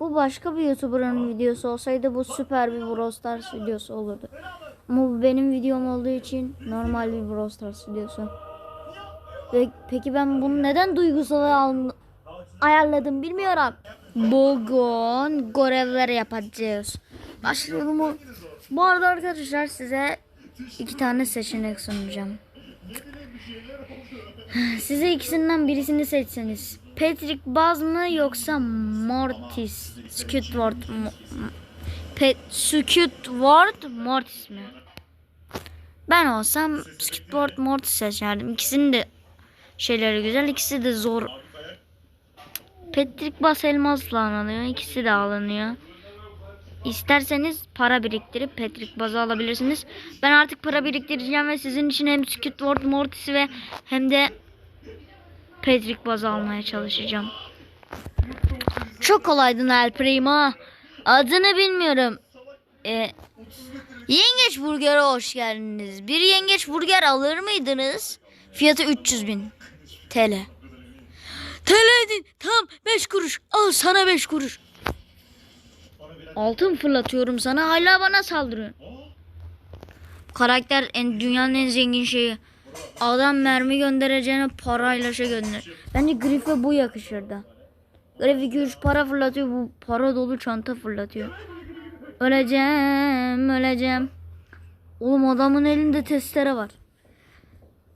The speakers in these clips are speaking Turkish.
Bu başka bir YouTuber'ın videosu olsaydı bu süper bir Brawl Stars videosu olurdu. Ama bu benim videom olduğu için normal bir Brawl Stars videosu. Ve peki ben bunu neden duygusal al- ayarladım bilmiyorum. Bugün görevler yapacağız. Başlayalım mı? Bu arada arkadaşlar size iki tane seçenek sunacağım. Size ikisinden birisini seçseniz. Patrick Baz mı yoksa Mortis? Squidward mu? Pet Squidward Mortis mi? Ben olsam Squidward Mortis seçerdim. İkisinin de şeyleri güzel. ikisi de zor. Patrick Bas elmasla alınıyor. İkisi de alınıyor. İsterseniz para biriktirip Patrick Baz'ı alabilirsiniz. Ben artık para biriktireceğim ve sizin için hem Squidward Mortis'i ve hem de Patrick Baz'ı almaya çalışacağım. Çok kolaydın El Primo. Adını bilmiyorum. Ee, yengeç burgere hoş geldiniz. Bir yengeç burger alır mıydınız? Fiyatı 300 bin TL. TL edin. Tamam 5 kuruş. Al sana 5 kuruş. Altın fırlatıyorum sana hala bana saldırıyorsun. Karakter en, dünyanın en zengin şeyi. Adam mermi göndereceğine parayla şey gönder. Bence Griff'e bu yakışırdı. Griff 2-3 para fırlatıyor bu para dolu çanta fırlatıyor. Öleceğim öleceğim. Oğlum adamın elinde testere var.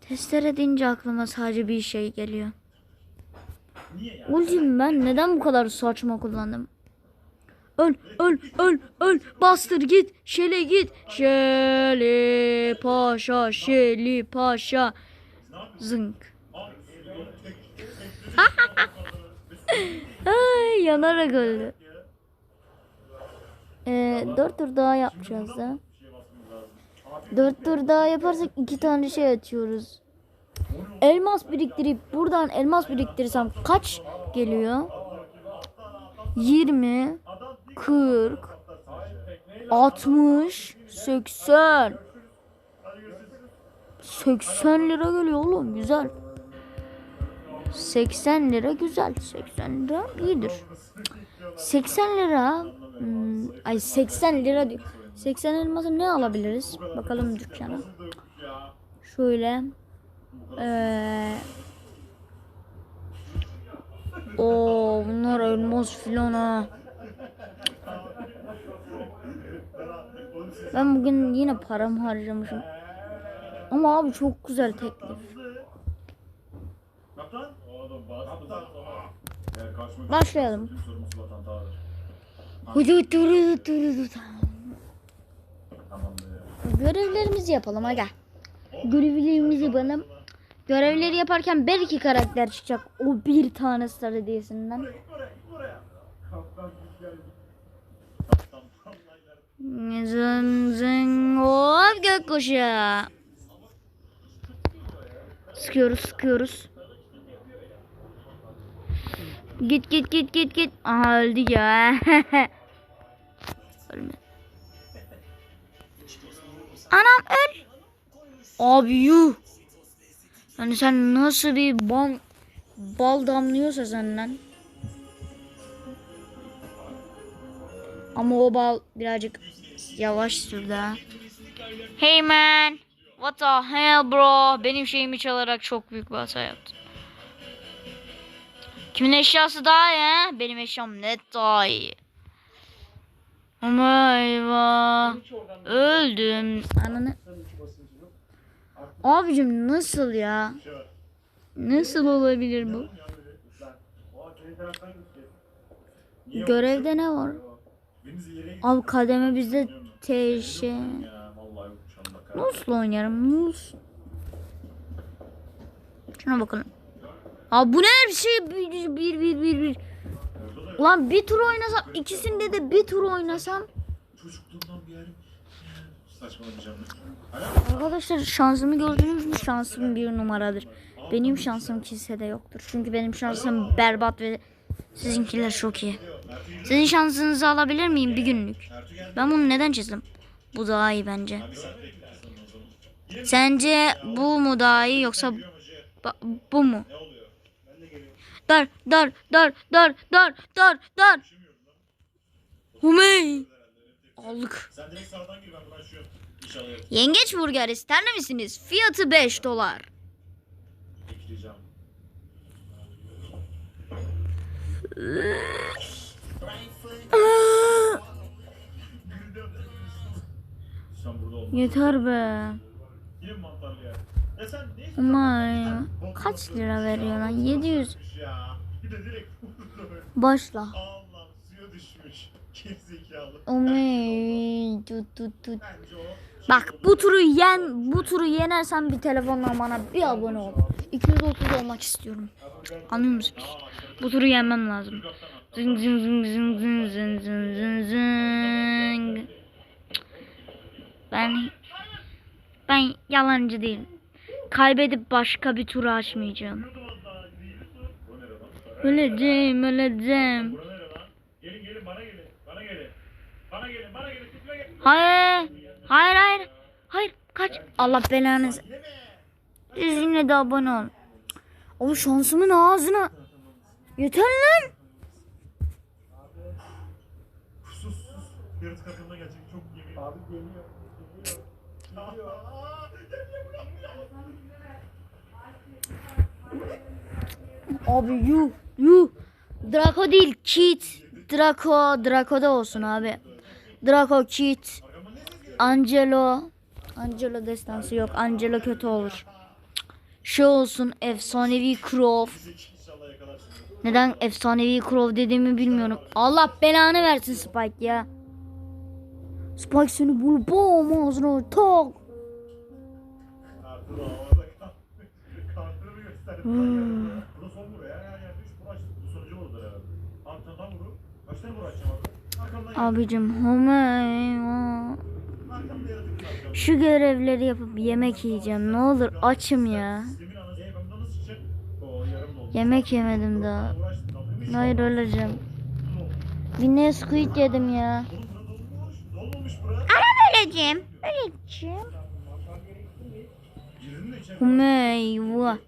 Testere deyince aklıma sadece bir şey geliyor. Ultim ben neden bu kadar saçma kullandım? Öl, öl, öl, öl. Bastır git. Şele git. Şeli paşa, Şeli paşa. Zınk. Ay, yanarak öldü. Ee, dört tur daha yapacağız da. Dört tur daha yaparsak iki tane şey açıyoruz. Elmas biriktirip buradan elmas biriktirirsem kaç geliyor? 20 40 60 80 80 lira geliyor oğlum güzel. 80 lira güzel. 80 lira iyidir. 80 lira hmm, ay 80 lira diyor. 80 elması ne alabiliriz? Bakalım dükkana. Şöyle ee, Oo bunlar elmas filan ha. Ben bugün yine paramı harcamışım. Ama abi çok güzel teklif. Başlayalım. Görevlerimizi yapalım aga. Görevlerimizi yapalım. Görevleri yaparken belki karakter çıkacak. O bir tane star Zın zın hop gökkuşağı. Sıkıyoruz sıkıyoruz. Git git git git git. Aha öldü ya. Ölme. Anam öl. Abi yuh. Yani sen nasıl bir bal, bal damlıyorsa senden. Ama o bal birazcık yavaş sürdü. Hey man. What the hell bro? Benim şeyimi çalarak çok büyük bir hata yaptın. Kimin eşyası daha iyi ha? Benim eşyam net daha iyi. Ama eyvah. Öldüm. Ananı. Abicim nasıl ya? Nasıl olabilir bu? Görevde ne var? Abi kademe bizde anda. Nasıl oynarım? Nasıl? Şuna bakalım. Abi bu ne her şey bir bir bir bir bir. Ulan bir tur oynasam ikisinde de bir tur oynasam. Arkadaşlar şansımı gördünüz mü? Şansım bir numaradır. Benim şansım kimsede yoktur. Çünkü benim şansım berbat ve sizinkiler çok iyi. Sizin şansınızı alabilir miyim bir günlük? Ben bunu neden çizdim? Bu daha iyi bence. Sence bu mu daha iyi yoksa bu mu? Dar dar dar dar dar dar dar. Humey. Aldık. Yengeç burger ister misiniz? Fiyatı 5 dolar. Ekleyeceğim. Yeter be. Ama kaç lira veriyor lan? 700. Başla. Omey tut tut tut. Bak bu turu yen bu turu yenersen bir telefonla bana bir abone ol. 230 olmak istiyorum. Anlıyor musun? Bu turu yenmem lazım. Zing zing zing zing zing zing zing zing zing. Ben ben yalancı değilim. Kaybedip başka bir turu açmayacağım. Öleceğim, öleceğim. Hayır, hayır, hayır. Hayır, kaç. Allah belanızı. Siz yine de abone ol. Ama şansımın ağzına. Yeter lan. Sus sus. Yarısı katılma gelecek. Çok yemin. Abi geliyor. Geliyor. Geliyor. Abi yuh, yuh. Draco değil, Kit. Draco, Draco'da olsun abi. Draco, Kit. Angelo. Angelo destansı yok. Angelo kötü olur. Şey olsun, efsanevi Crow. Neden efsanevi Crow dediğimi bilmiyorum. Allah belanı versin Spike ya. Spike seni bul boğum ağzına tak. Abicim Homer. Şu görevleri yapıp yemek yiyeceğim. Ne olur açım ya. Yemek yemedim daha. Hayır öleceğim. Bir squid yedim ya. Ara öleceğim. Öleceğim. Meyva.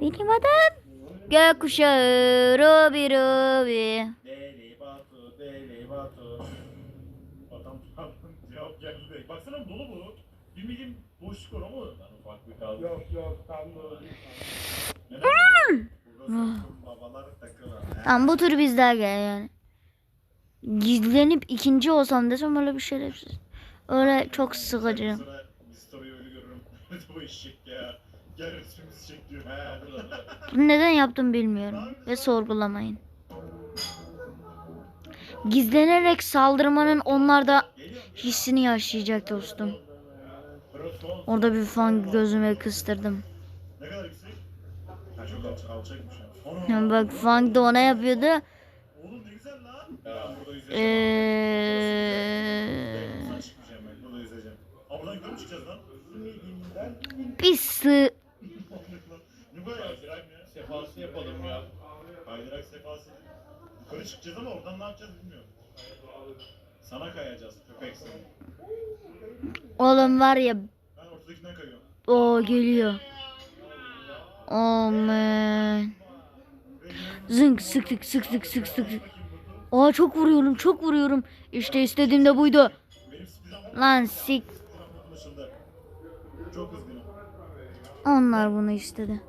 Benim adım gökkuşağı Ruby Ruby. Baksana dolu bu. Bir milim boşluk var ama. Yok yok tam dolu mi? Tamam bu tur bizler gel yani. Gizlenip ikinci olsam desem öyle bir şeyler öyle çok sıkıcı. Neden yaptım bilmiyorum ve sorgulamayın. Gizlenerek saldırmanın onlarda hissini yaşayacak dostum. Orada bir fan gözüme kıstırdım çok alçak, alçakmış. Yani bak fan da ona yapıyordu. Oğlum ne güzel lan. Ya burada yüzeceğim. Eee... Buradan çıkmayacağım ben. Burada yüzeceğim. Aa buradan yukarı mı çıkacağız lan? Bir sı... Ne böyle kaydırak? Sefası yapalım ya. Kaydırak sefası. Yukarı çıkacağız ama oradan ne yapacağız bilmiyorum. Sana kayacağız köpek seni. Oğlum var ya Ben ortadakinden kayıyorum. o geliyor. Oh man. Zınk sık sık sık sık sık sık. Aa çok vuruyorum çok vuruyorum. İşte istediğim de buydu. Lan sik. Onlar bunu istedi.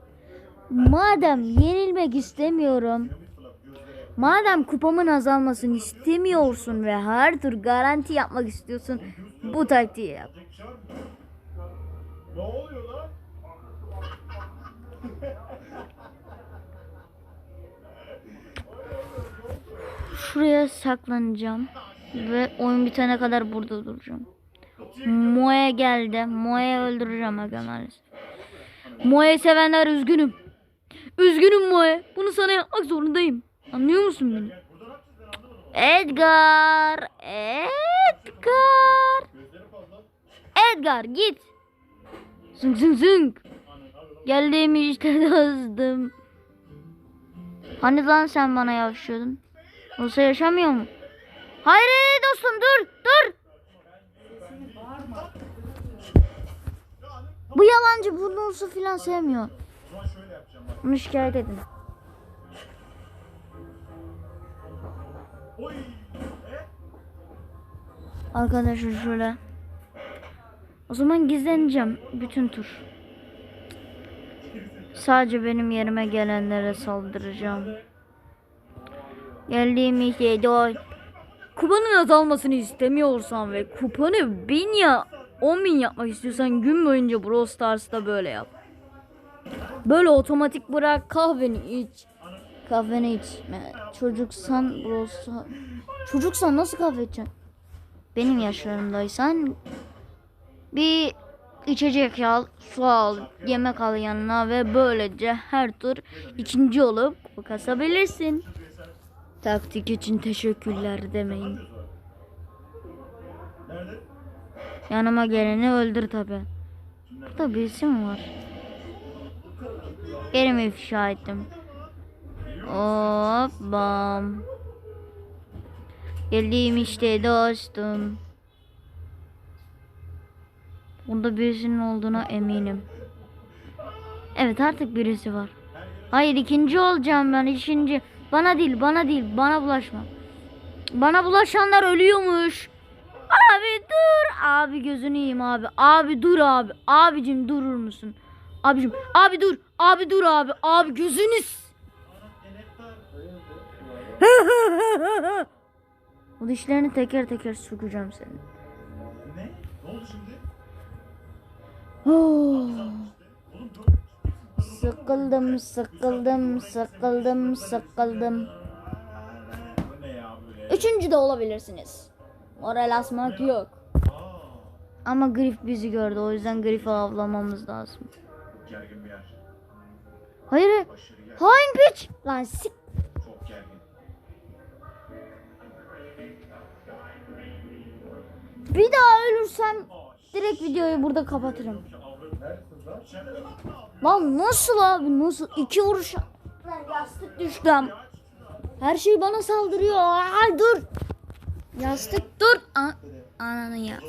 Madem yenilmek istemiyorum. Madem kupamın azalmasını istemiyorsun ve her tur garanti yapmak istiyorsun. Bu taktiği yap. Ne oluyor lan? Şuraya saklanacağım. Ve oyun bitene kadar burada duracağım. Moe geldi. Moe'yi öldüreceğim aga maalesef. Moe'yi sevenler üzgünüm. Üzgünüm Moe. Bunu sana yapmak zorundayım. Anlıyor musun beni? Edgar. Edgar. Edgar git. Zınk zınk zınk. Geldiğimi işte yazdım. Hani lan sen bana yavşıyordun? Olsa yaşamıyor mu? Hayır dostum dur dur. Bu yalancı bunu olsa filan sevmiyor. Bunu şikayet edin. Arkadaşlar şöyle. O zaman gizleneceğim bütün tur. Sadece benim yerime gelenlere saldıracağım. Geldiğim işte o kupanın azalmasını istemiyorsan ve kupanı bin ya 10 bin yapmak istiyorsan gün boyunca Brawl Stars'ta böyle yap. Böyle otomatik bırak kahveni iç. Kahveni içme. Çocuksan Brawl Stars. Çocuksan nasıl kahve içeceksin? Benim yaşlarımdaysan bir içecek al, su al, yemek al yanına ve böylece her tur ikinci olup kasabilirsin. Taktik için teşekkürler demeyin. Yanıma geleni öldür tabi. Burada birisi mi var? Yerimi ifşa ettim. Hop bam. Geldim işte dostum. Burada birisinin olduğuna eminim. Evet artık birisi var. Hayır ikinci olacağım ben ikinci. Bana değil bana değil bana bulaşma. Bana bulaşanlar ölüyormuş. Abi dur. Abi gözünü yiyeyim abi. Abi dur abi. Abicim durur musun? Abicim abi dur. Abi dur abi. Abi gözünü s- O dişlerini teker teker sokacağım senin. Ne? Ne oldu şimdi? Sıkıldım, sıkıldım, sıkıldım, sıkıldım. Üçüncü de olabilirsiniz. Moral asmak yok. Ama Grif bizi gördü. O yüzden Grif'i avlamamız lazım. Hayır. Hain piç. Lan sik. Bir daha ölürsem direkt videoyu burada kapatırım. Lan? Nasıl abi nasıl? İki vuruş. Yastık düştü. am- Her şey bana saldırıyor. Ay dur. Yastık dur. A Ananı ya.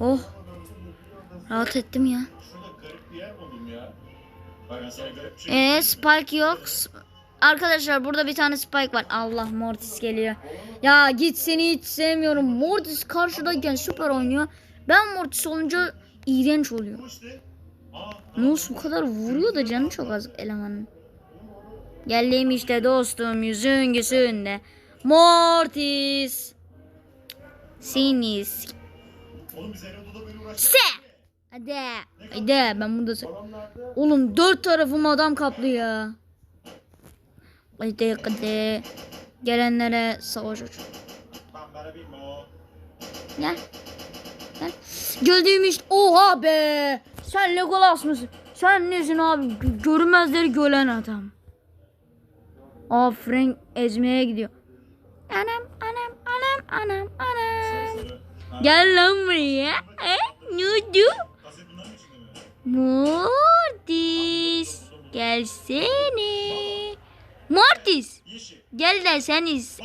Oh. Rahat ettim ya. Şurada garip bir yer buldum ya. Bak ben sana garip bir şey Ee Spike yok. Arkadaşlar burada bir tane Spike var. Allah Mortis geliyor. Ya git seni hiç sevmiyorum. Mortis karşıdayken süper oynuyor. Ben Mortis olunca iğrenç oluyor. Nus bu kadar vuruyor da canı çok az elemanın. Geldim işte dostum yüzün gözünde. Mortis. Sinis. Se. Hadi. Hadi ben burada Oğlum dört tarafım adam kaplı ya. Hadi hadi. Gelenlere savaş aç. Gel. Gel. Gördüğüm işte. Oha be. Sen Legolas mısın? Sen nesin abi? Görünmezleri gören adam. Frank ezmeye gidiyor. Anam anam anam anam anam. Gel lan buraya. E, ne oldu? Mortis. Gelsene. Mortis. Gel de seniz.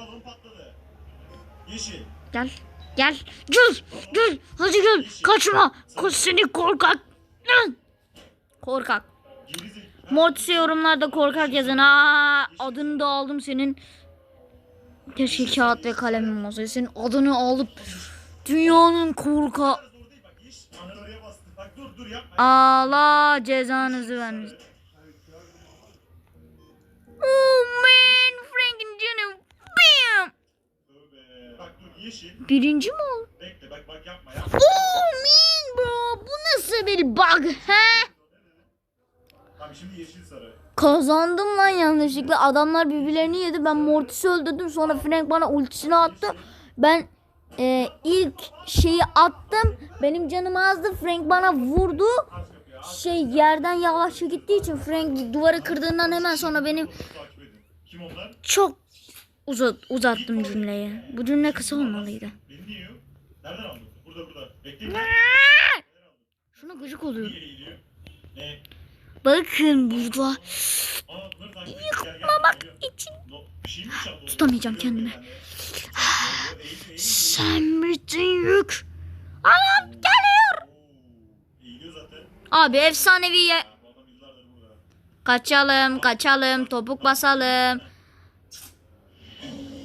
Gel. Gel. Gel. Gel. Hadi gel. Kaçma. Seni korkak. Korkak. Mortis'e yorumlarda korkak yazın. Aa, adını da aldım senin. Keşke kağıt ve kalemim olsaydı. Senin adını alıp dünyanın korka... Allah cezanızı vermesin. Oh man, Frank'in canım. Bam. Birinci mi oldu? Bekle bak bak yapma yapma. Oh man bro, bu nasıl bir bug he? Tamam şimdi yeşil sarı. Kazandım lan yanlışlıkla. Adamlar birbirlerini yedi. Ben Mortis'i öldürdüm. Sonra Frank bana ultisini attı. Ben e, ilk şeyi attım. Benim canım azdı. Frank bana vurdu. Şey yerden yavaşça gittiği için Frank duvarı kırdığından hemen sonra benim çok uzat, uzattım cümleyi. Bu cümle kısa olmalıydı. Nereden aldın? Burada burada. Bekleyin. Şuna gıcık oluyor. Bakın burada. Geliyor. için. Şey? Tutamayacağım kendimi. Sen bütün yük. Anam geliyor. Abi efsanevi ye-. Kaçalım, kaçalım, topuk basalım.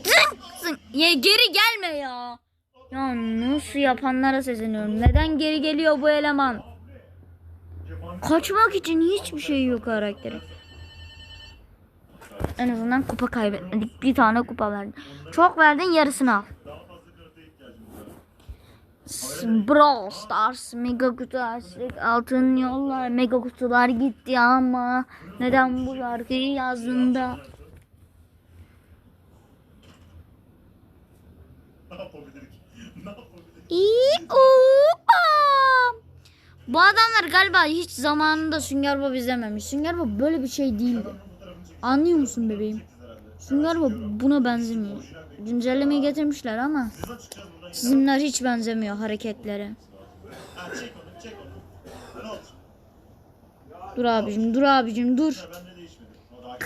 Zınk, zınk. Ya geri gelme ya. Ya nasıl yapanlara sesleniyorum. Neden geri geliyor bu eleman? Kaçmak için hiçbir şey yok karakteri. En azından kupa kaybetmedik. Bir tane kupa verdin. Çok verdin yarısını al. Brawl Stars mega kutu açtık. Altın yollar mega kutular gitti ama neden bu şarkıyı yazdığında Ne yapabilir ki? Ne yapabilir ki? İyi. Bu adamlar galiba hiç zamanında Sünger Bob izlememiş. Sünger Bob böyle bir şey değildi. Anlıyor musun bebeğim? Sünger Bob buna benzemiyor. Güncellemeyi getirmişler ama çizimler hiç benzemiyor hareketlere. Dur abicim, dur abicim, dur.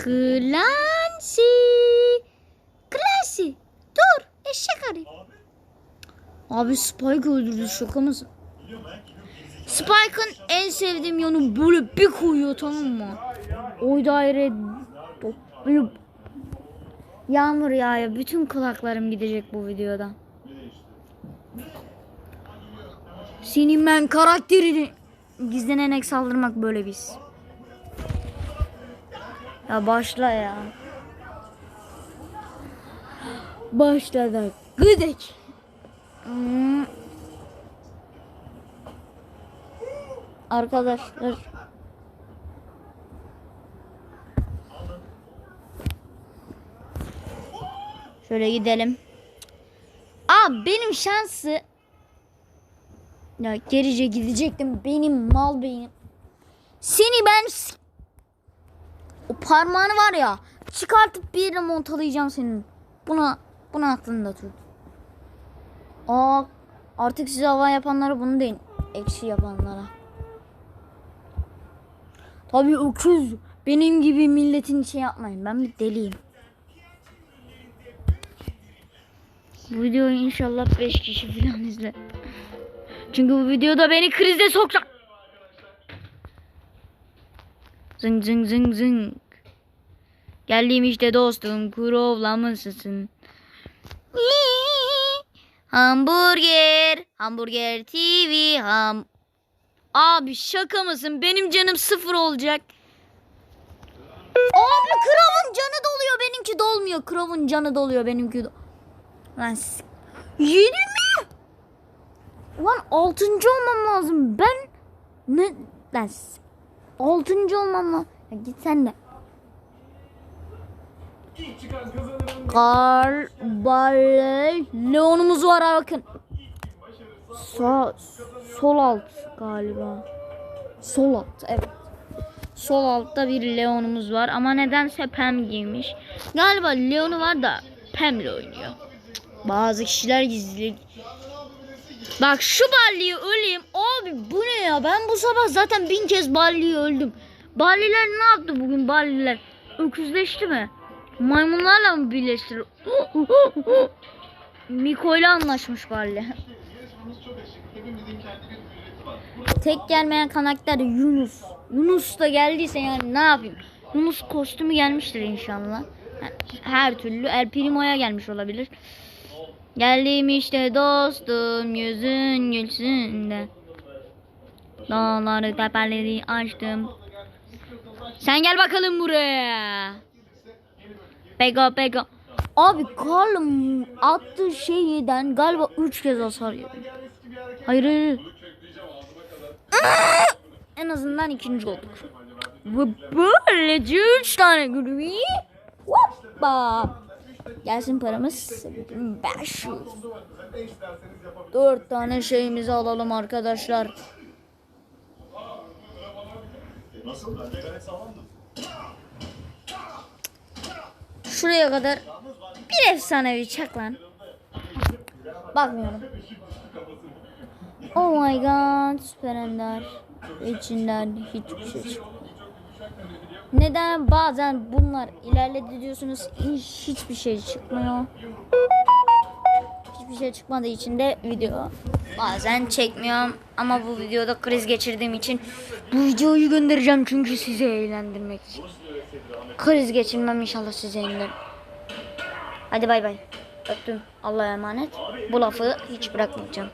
Clancy. Clancy. Dur. Eşek arı. Abi Spike öldürdü şaka mısın? Spike'ın en sevdiğim yanı böyle bir koyuyor tamam mı? O daire böyle yağmur yağıyor. Bütün kulaklarım gidecek bu videoda. Ne değişti? Senin ben karakterini gizlenerek saldırmak böyle biz. Ya başla ya. Başladık. Gıdık. Hmm. Arkadaşlar. Şöyle gidelim. Aa benim şansı ya gerice gidecektim benim mal beynim. Seni ben o parmağını var ya çıkartıp bir yere montalayacağım senin. Buna bunu aklında tut. Aa artık size hava yapanlara bunu deyin. Eksi yapanlara. Tabii öküz benim gibi milletin şey yapmayın. Ben bir deliyim. Bu videoyu inşallah 5 kişi falan izler. Çünkü bu videoda beni krize sokacak. Zıng zıng zıng zıng. Geldim işte dostum kurovla mısın? Hamburger, hamburger TV, ham. Abi şaka mısın? Benim canım sıfır olacak. Abi Krov'un canı doluyor benimki dolmuyor. Krov'un canı doluyor benimki do- Lan Yedi mi? Ulan altıncı olmam lazım. Ben ne lan altıncı olmam lazım. Ya git sen de. Kar Balle Leon'umuz var bakın. Sağ sol alt galiba. Sol alt evet. Sol altta bir Leon'umuz var ama nedense Pem giymiş. Galiba Leon'u var da Pem'le oynuyor. Bazı kişiler gizli. Bak şu Balli'yi öleyim. Abi bu ne ya? Ben bu sabah zaten bin kez Balli'yi öldüm. Balliler ne yaptı bugün Balliler? Öküzleşti mi? Maymunlarla mı birleştir? Miko ile anlaşmış Balli. Tek gelmeyen karakter Yunus. Yunus da geldiyse yani ne yapayım? Yunus kostümü gelmiştir inşallah. Her türlü El Primo'ya gelmiş olabilir. Geldim işte dostum yüzün gülsün de. Dağları tepeleri açtım. Sen gel bakalım buraya. Pego pego. Abi Carl attığı şeyden galiba 3 kez hasar yedi. Hayır hayır. En azından ikinci olduk. Ve böylece 3 tane gülüğü. Hoppa. Gelsin paramız 500. 4 tane şeyimizi alalım arkadaşlar. Şuraya kadar bir efsanevi çak lan. Bakmıyorum. Oh my god süper ender. İçinden hiçbir şey çıkmıyor. Neden bazen bunlar ilerledi diyorsunuz hiç, hiçbir şey çıkmıyor. Hiçbir şey çıkmadığı için de video bazen çekmiyorum. Ama bu videoda kriz geçirdiğim için bu videoyu göndereceğim çünkü sizi eğlendirmek için. Kriz geçirmem inşallah size eğlenirim. Hadi bay bay. Öptüm. Allah'a emanet. Bu lafı hiç bırakmayacağım.